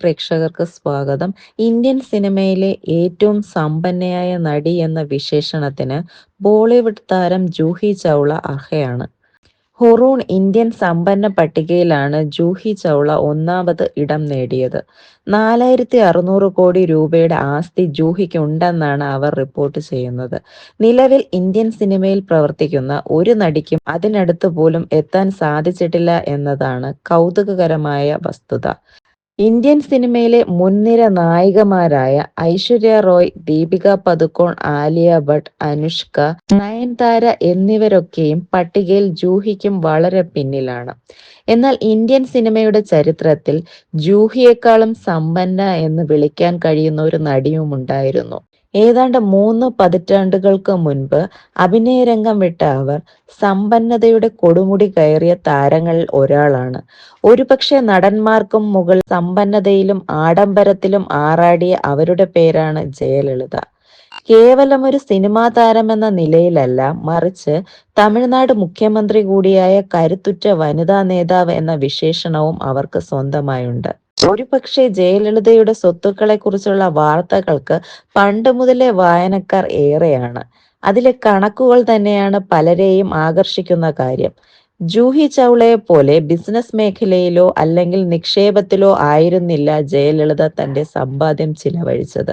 പ്രേക്ഷകർക്ക് സ്വാഗതം. ഇന്ത്യൻ സിനിമയിലെ ഏറ്റവും സമ്പന്നയായ നടി എന്ന വിശേഷണത്തിന് ബോളിവുഡ് താരം ജൂഹി ചൗള അർഹയാണ്. ഹൊറൂൺ ഇന്ത്യൻ സമ്പന്ന പട്ടികയിലാണ് ജൂഹി ചൗള ഒന്നാമത് ഇടം നേടിയത്. നാലായിരത്തി അറുന്നൂറ് കോടി രൂപയുടെ ആസ്തി ജൂഹിക്ക് ഉണ്ടെന്നാണ് അവർ റിപ്പോർട്ട് ചെയ്യുന്നത്. നിലവിൽ ഇന്ത്യൻ സിനിമയിൽ പ്രവർത്തിക്കുന്ന ഒരു നടിക്കും അതിനടുത്ത് പോലും എത്താൻ സാധിച്ചിട്ടില്ല എന്നതാണ് കൗതുകകരമായ വസ്തുത. ഇന്ത്യൻ സിനിമയിലെ മുൻനിര നായികമാരായ ഐശ്വര്യ റോയ് ദീപിക പതുക്കോൺ ആലിയ ഭട്ട് അനുഷ്ക നയൻതാര എന്നിവരൊക്കെയും പട്ടികയിൽ ജൂഹിക്കും വളരെ പിന്നിലാണ്. എന്നാൽ ഇന്ത്യൻ സിനിമയുടെ ചരിത്രത്തിൽ ജൂഹിയേക്കാളും സമ്പന്ന എന്ന് വിളിക്കാൻ കഴിയുന്ന ഒരു നടിയുമുണ്ടായിരുന്നു. ഏതാണ്ട് മൂന്ന് പതിറ്റാണ്ടുകൾക്ക് മുൻപ് അഭിനയരംഗം വിട്ട അവർ സമ്പന്നതയുടെ കൊടുമുടി കയറിയ താരങ്ങളിൽ ഒരാളാണ്. ഒരുപക്ഷെ നടന്മാർക്കും മുകൾ സമ്പന്നതയിലും ആഡംബരത്തിലും ആറാടിയ അവരുടെ പേരാണ് ജയലളിത. കേവലം ഒരു സിനിമാ താരമെന്ന നിലയിലല്ല മറിച്ച് തമിഴ്നാട് മുഖ്യമന്ത്രി കൂടിയായ കരുത്തുറ്റ വനിതാ നേതാവ് എന്ന വിശേഷണവും അവർക്ക് സ്വന്തമായുണ്ട്. ഒരുപക്ഷെ ജയലളിതയുടെ സ്വത്തുക്കളെ കുറിച്ചുള്ള വാർത്തകൾക്ക് പണ്ട് മുതലേ വായനക്കാർ ഏറെയാണ്. അതിലെ കണക്കുകൾ തന്നെയാണ് പലരെയും ആകർഷിക്കുന്ന കാര്യം. ജൂഹി ചൗളയെ പോലെ ബിസിനസ് മേഖലയിലോ അല്ലെങ്കിൽ നിക്ഷേപത്തിലോ ആയിരുന്നില്ല ജയലളിത തന്റെ സമ്പാദ്യം ചിലവഴിച്ചത്.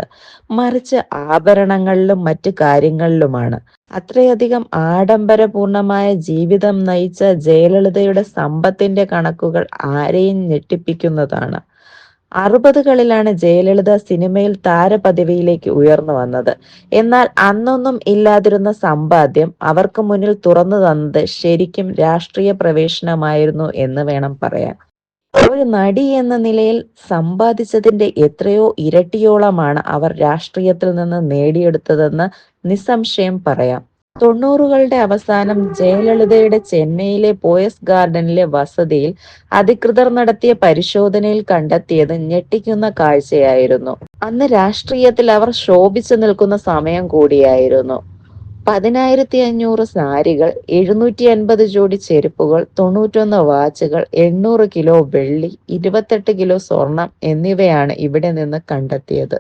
മറിച്ച് ആഭരണങ്ങളിലും മറ്റു കാര്യങ്ങളിലുമാണ്. അത്രയധികം ആഡംബരപൂർണമായ ജീവിതം നയിച്ച ജയലളിതയുടെ സമ്പത്തിന്റെ കണക്കുകൾ ആരെയും ഞെട്ടിപ്പിക്കുന്നതാണ്. അറുപതുകളിലാണ് ജയലളിത സിനിമയിൽ താരപദവിയിലേക്ക് ഉയർന്നു വന്നത്. എന്നാൽ അന്നൊന്നും ഇല്ലാതിരുന്ന സമ്പാദ്യം അവർക്ക് മുന്നിൽ തുറന്നു തന്നത് ശരിക്കും രാഷ്ട്രീയ പ്രവേശനമായിരുന്നു എന്ന് വേണം പറയാൻ. ഒരു നടി എന്ന നിലയിൽ സമ്പാദിച്ചതിന്റെ എത്രയോ ഇരട്ടിയോളമാണ് അവർ രാഷ്ട്രീയത്തിൽ നിന്ന് നേടിയെടുത്തതെന്ന് നിസ്സംശയം പറയാം. തൊണ്ണൂറുകളുടെ അവസാനം ജയലളിതയുടെ ചെന്നൈയിലെ പോയസ് ഗാർഡനിലെ വസതിയിൽ അധികൃതർ നടത്തിയ പരിശോധനയിൽ കണ്ടെത്തിയത് ഞെട്ടിക്കുന്ന കാഴ്ചയായിരുന്നു. അന്ന് രാഷ്ട്രീയത്തിൽ അവർ ശോഭിച്ചു നിൽക്കുന്ന സമയം കൂടിയായിരുന്നു. പതിനായിരത്തി അഞ്ഞൂറ് സാരികൾ എഴുന്നൂറ്റി അൻപത് ജോഡി ചെരുപ്പുകൾ തൊണ്ണൂറ്റൊന്ന് വാച്ചുകൾ എണ്ണൂറ് കിലോ വെള്ളി ഇരുപത്തെട്ട് കിലോ സ്വർണം എന്നിവയാണ് ഇവിടെ നിന്ന് കണ്ടെത്തിയത്.